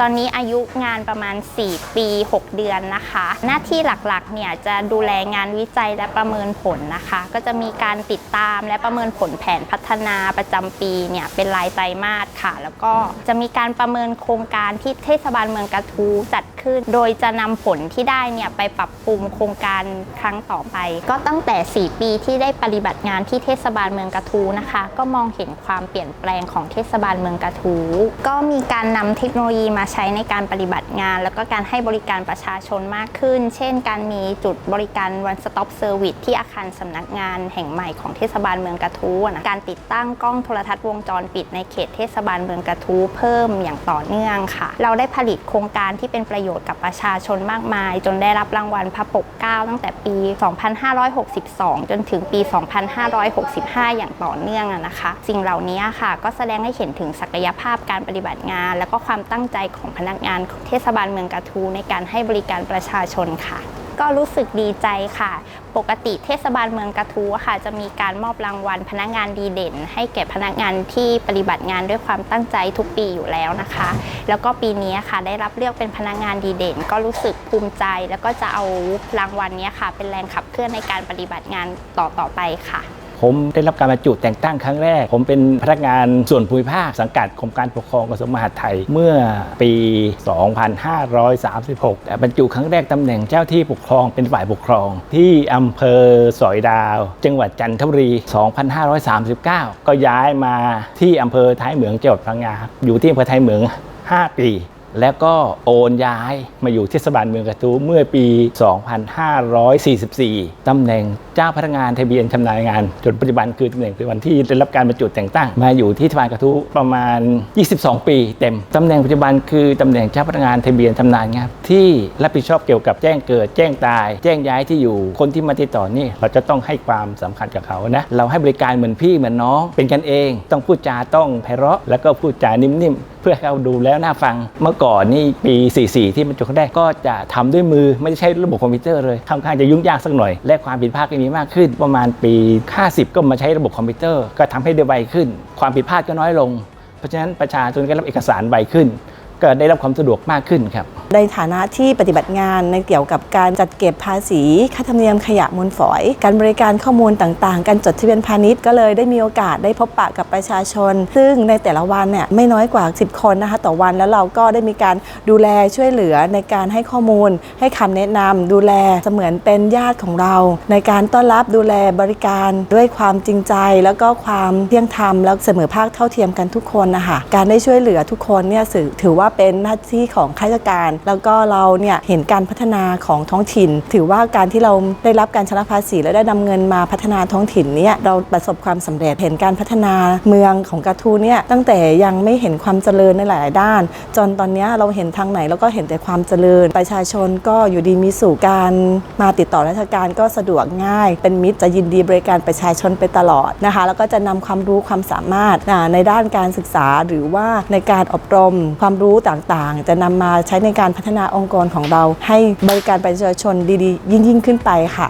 ตอนนี้อายุงานประมาณ 4 ปี 6 เดือนนะคะ หน้าที่หลักๆเนี่ยจะดูแลงานวิจัยและประเมินผลนะคะ ก็จะมีการติดตามและประเมินผลแผนพัฒนาประจำปีเนี่ยเป็นรายไตรมาสค่ะ แล้วก็จะมีการประเมินโครงการที่เทศบาลเมืองกระทูจัดขึ้น โดยจะนำผลที่ได้เนี่ยไปปรับปรุงโครงการครั้งต่อไป ก็ตั้งแต่ 4 ปีที่ได้ปฏิบัติงานที่เทศบาลเมืองกระทูนะคะ ก็มองเห็นความเปลี่ยนแปลงของเทศบาลเมืองกระทูก็มีการนำเทคโนโลยีมาใช้ในการปฏิบัติงาน แล้วก็การให้บริการประชาชนมากขึ้น เช่น การมีจุดบริการ one stop service ที่อาคารสำนักงานแห่งใหม่ของเทศบาลเมืองกระทู้นะการติดตั้งกล้องโทรทัศน์วงจรปิดในเขตเทศบาลเมืองกระทู้เพิ่มอย่างต่อเนื่องค่ะ เราได้ผลิตโครงการที่เป็นประโยชน์กับประชาชนมากมาย จนได้รับรางวัลพระปกเกล้าตั้งแต่ปี 2562 จนถึงปี 2565 อย่างต่อเนื่องนะคะ สิ่งเหล่านี้ค่ะ ก็แสดงให้เห็นถึงศักยภาพการปฏิบัติงาน และก็ความตั้งใจของพนักงานเทศบาลเมืองกระทูในการให้บริการประชาชนค่ะ ก็รู้สึกดีใจค่ะ ปกติเทศบาลเมืองกระทูค่ะ จะมีการมอบรางวัลพนักงานดีเด่น ให้แก่พนักงานที่ปฏิบัติงานด้วยความตั้งใจทุกปีอยู่แล้วนะคะ แล้วก็ปีนี้ค่ะได้รับเลือกเป็นพนักงานดีเด่น ก็รู้สึกภูมิใจ แล้วก็จะเอารางวัลนี้ค่ะ เป็นแรงขับเคลื่อนในการปฏิบัติงานต่อๆไปค่ะ ผมได้รับการบรรจุแต่งตั้งครั้งแรก ผมเป็นพนักงานส่วนภูมิภาคสังกัดกรมการปกครองกระทรวงมหาดไทยเมื่อปี 2536แต่บรรจุครั้งแรกตำแหน่งเจ้าที่ปกครองเป็นฝ่ายปกครอง ที่อำเภอสอยดาว จังหวัดจันทบุรี 2539 ก็ย้ายมาที่อำเภอท้ายเหมืองจังหวัดพังงาอยู่ที่อำเภอท้ายเหมือง 5 ปี แล้วก็โอนย้ายมาอยู่เทศบาลเมืองกระทู้เมื่อปี 2544 ตำแหน่งเจ้าพนักงานทะเบียนชำนาญงาน จนปัจจุบันคือตำแหน่งปัจจุบันที่ได้รับการบรรจุแต่งตั้ง มาอยู่ที่เทศบาลกระทู้ประมาณ 22 ปีเต็ม ตำแหน่งปัจจุบันคือตำแหน่งเจ้าพนักงานทะเบียนชำนาญงานที่รับผิดชอบเกี่ยวกับแจ้งเกิด แจ้งตาย แจ้งย้ายที่อยู่ คนที่มาติดต่อนี่เราจะต้องให้ความสำคัญกับเขานะ เราให้บริการเหมือนพี่เหมือนน้อง เป็นกันเอง ต้องพูดจาต้องไพเราะแล้วก็พูดจานิ่มๆ พื่อให้เราดูแล้วน่าฟังเมื่อก่อนนี่ปี 44 ที่มันจุครั้งแรกก็จะทำด้วยมือไม่ใช่ระบบคอมพิวเตอร์เลยค่อนข้างจะยุ่งยากสักหน่อย และความผิดพลาดก็มีมากขึ้น ประมาณปี 50 ก็มาใช้ระบบคอมพิวเตอร์ ก็ทำให้ได้ไวขึ้น ความผิดพลาดก็น้อยลง เพราะฉะนั้นประชาชนก็รับเอกสารไวขึ้น ก็ได้รับความสะดวกมากขึ้นครับ ในฐานะที่ปฏิบัติงานในเกี่ยวกับการจัดเก็บภาษีค่าธรรมเนียมขยะมูลฝอย การบริการข้อมูลต่างๆ การจดทะเบียนพาณิชย์ก็เลยได้มีโอกาสได้พบปะกับประชาชน ซึ่งในแต่ละวันเนี่ยไม่น้อยกว่า 10 คนนะคะต่อวันแล้วเราก็ได้มีการดูแลช่วยเหลือในการให้ข้อมูล ให้คำแนะนำดูแลเสมือนเป็นญาติของเรา ในการต้อนรับดูแลบริการด้วยความจริงใจ แล้วก็ความเที่ยงธรรมแล้วเสมอภาคเท่าเทียมกันทุกคนนะคะการได้ช่วยเหลือทุกคนเนี่ยถือว่าเป็นหน้าที่ของข้าราชการแล้วก็เราเนี่ยเห็นการพัฒนาของท้องถิ่น ถือว่าการที่เราได้รับการชำระภาษีและได้นำเงินมาพัฒนาท้องถิ่นเนี่ยเราประสบความสำเร็จเห็นการพัฒนาเมืองของกระทูเนี่ยตั้งแต่ยังไม่เห็นความเจริญในหลาย ๆ ด้าน จนตอนนี้เราเห็นทางไหนเราก็เห็นแต่ความเจริญ ประชาชนก็อยู่ดีมีสู่การมาติดต่อราชการก็สะดวกง่าย เป็นมิตรจะยินดีบริการประชาชนไปตลอดนะคะ แล้วก็จะนำความรู้ความสามารถในด้านการศึกษาหรือว่าในการอบรมความรู้ต่าง ๆ จะนำมาใช้ในการพัฒนาองค์กรของเรา ให้บริการประชาชนดีๆ ยิ่งๆขึ้นไปค่ะ